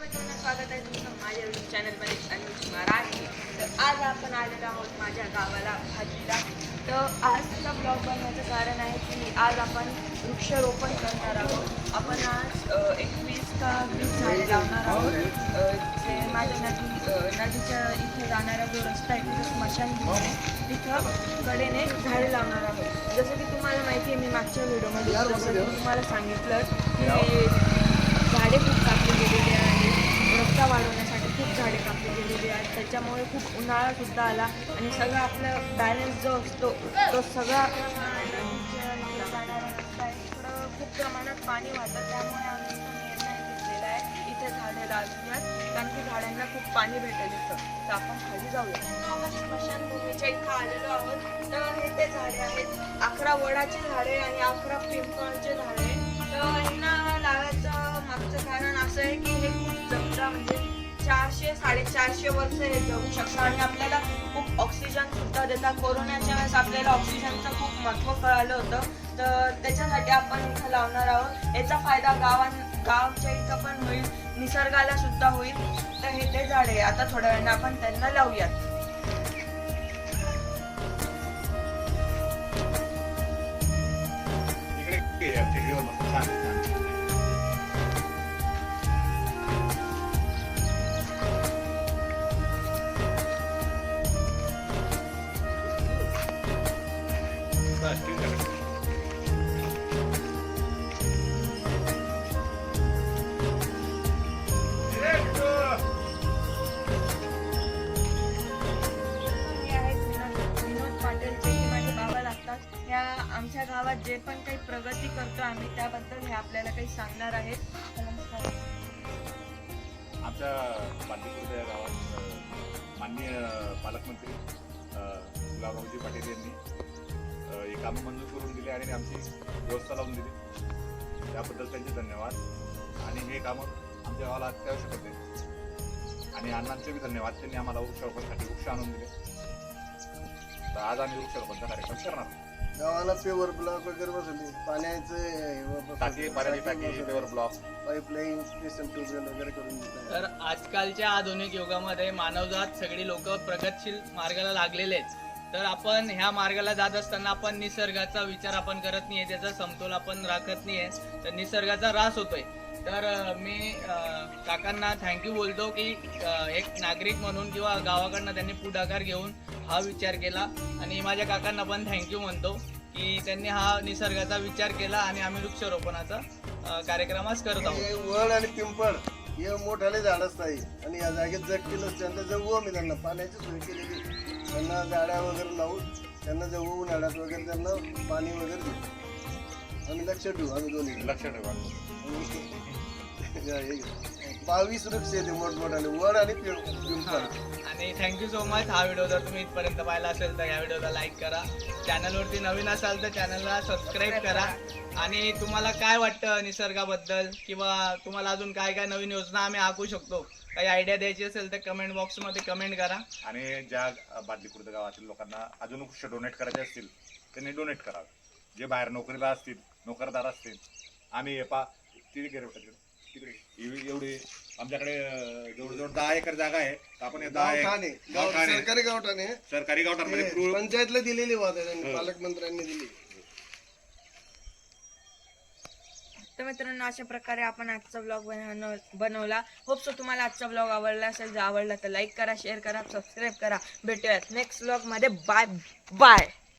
मित्रांनो स्वागत आहे. तुमचं माझ्या युट्यूब चॅनलमध्ये अनुज मराठी. तर आज आपण आलेलो आहोत माझ्या गावाला भाजीला. तर आजचा ब्लॉग बनवायचं कारण आहे की आज आपण वृक्षारोपण करणार आहोत. आपण आज एकवीस का वीस झाडे लावणार आहोत. जे माझ्या नदी नदीच्या इथे जाणारा जो रस्ता आहे तिथं स्मशानभूमी आहे. तिथं कडेने झाडे लावणार आहोत. जसं की तुम्हाला माहिती आहे मी मागच्या व्हिडिओमध्ये जसं तुम्हाला सांगितलं की झाडे खूप कापली गेलेली आहे रस्ता वाढवण्यासाठी खूप झाडे कापली गेलेली आहेत त्याच्यामुळे खूप उन्हाळा सुद्धा आला. आणि सगळा आपला बॅलन्स जो असतो तो सगळा नदीच्या इकडे इकडं खूप प्रमाणात पाणी वाहतं. त्यामुळे आम्ही निर्णय घेतलेला आहे. इथे झाडे लावूयात कारण की झाडांना खूप पाणी भेटेल इथं तर आपण खाली जाऊया. आपण स्मशानभूमीच्या इथं आलेलो आहोत. तर हे ते झाडे आहेत. अकरा वडाचे झाडे आणि अकरा पिंपळाचे झाडे तर यांना लावायचं मागचं कारण असं आहे की चारशे साडेचारशे वर्ष हे जगू शकतात आणि आपल्याला खूप ऑक्सिजन सुद्धा देतात. कोरोनाच्या वेळेस आपल्याला ऑक्सिजनचं खूप महत्त्व कळालं होतं. तर त्याच्यासाठी आपण इथं लावणार आहोत. याचा फायदा गावां गावच्या इथं पण होईल. निसर्गाला सुद्धा होईल. तर हे ते झाड आहे. आता थोड्या वेळाने आपण त्यांना लावूयात. इकडे ये, टेकडीवर गावात जे पण काही प्रगती करतो आम्ही त्याबद्दल हे आपल्याला काही सांगणार आहेत. नमस्कार. आमच्या बांदीपूर या गावात माननीय पालकमंत्री गुलाबरावजी पाटील यांनी हे कामं मंजूर करून दिली आणि आमची व्यवस्था लावून दिली. त्याबद्दल त्यांचे धन्यवाद. आणि हे कामं आमच्या गावाला अत्यावश्यक होते. आणि अण्णांचे बी धन्यवाद. त्यांनी आम्हाला वृक्षारोपणसाठी वृक्ष आणून दिले. तर आज आम्ही वृक्षारोपणचा कार्यक्रम करणार आहोत. गावाला पेवर ब्लॉक वगैरे बसवले पाण्याचं टाकी पाण्याची टाकी paver block pipeline special tubewell वगैरे करून तर आजकालच्या आधुनिक युगामध्ये मानवजात सगळी लोक प्रगतशील मार्गाला लागलेले आहेत तर आपण ह्या मार्गाला जात असताना आपण निसर्गाचा विचार आपण करत नाहीये त्याचा समतोल आपण राखत नाहीये तर निसर्गाचा ऱ्हास होतोय तर मी काकांना थँक्यू बोलतो की एक नागरिक म्हणून किंवा गावाकडनं त्यांनी पुढाकार घेऊन हा विचार केला. आणि माझ्या काकांना पण थँक्यू म्हणतो की त्यांनी हा निसर्गाचा विचार केला आणि आम्ही वृक्षारोपणाचा कार्यक्रमास कार्यक्रम आज करत आहोत. वड आणि पिंपळ हे मोठाले झाडच नाही. आणि या जागेत जगतीलच त्यांना जगू आम्ही त्यांना. पाण्याची सोय केलेली त्यांना गाड्या वगैरे लावून त्यांना जगू उन्हाळ्यात वगैरे त्यांना पाणी वगैरे देऊ. आम्ही लक्ष ठेवू आम्ही दोन्ही. लक्ष ठेवा बावीस वृक्ष येते मोठमोठाले वड आणि पिंपळ आणि थँक्यू सो मच हा व्हिडिओ जर तुम्ही इथपर्यंत पाहिला असेल तर या व्हिडिओला लाईक करा. चॅनलवरती नवीन असाल तर चॅनलला सबस्क्राईब करा. आणि तुम्हाला काय वाटतं निसर्गाबद्दल? किंवा तुम्हाला अजून काय काय नवीन योजना आम्ही आखू शकतो? काही आयडिया द्यायची असेल तर कमेंट बॉक्समध्ये कमेंट करा. आणि ज्या बादली खुर्द गावातील लोकांना अजून वृक्ष डोनेट करायचे असतील त्यांनी डोनेट करावे. जे बाहेर नोकरीला असतील नोकरदार असतील आम्ही हे पा तिथे गेलो होतो तिकडे तिकडे. एवढी आमच्याकडे जवळजवळ दहा एकर जागा आहे. आपण हे दहा गावठाण आहे. एक- गाव- गावठाण. आहे. सरकारी गावठाण. आहे सरकारी क्रूर पंचायतला दिलेली वाद त्यांनी हो. पालकमंत्र्यांनी दिली. तर मित्रांनो अशा प्रकारे आपण आजचा ब्लॉग बनव बनवला. होप सो तुम्हाला आजचा ब्लॉग आवडला असेल. जर आवडला तर लाईक करा शेअर करा सबस्क्राईब करा. भेटूयात नेक्स्ट ब्लॉगमध्ये बाय बाय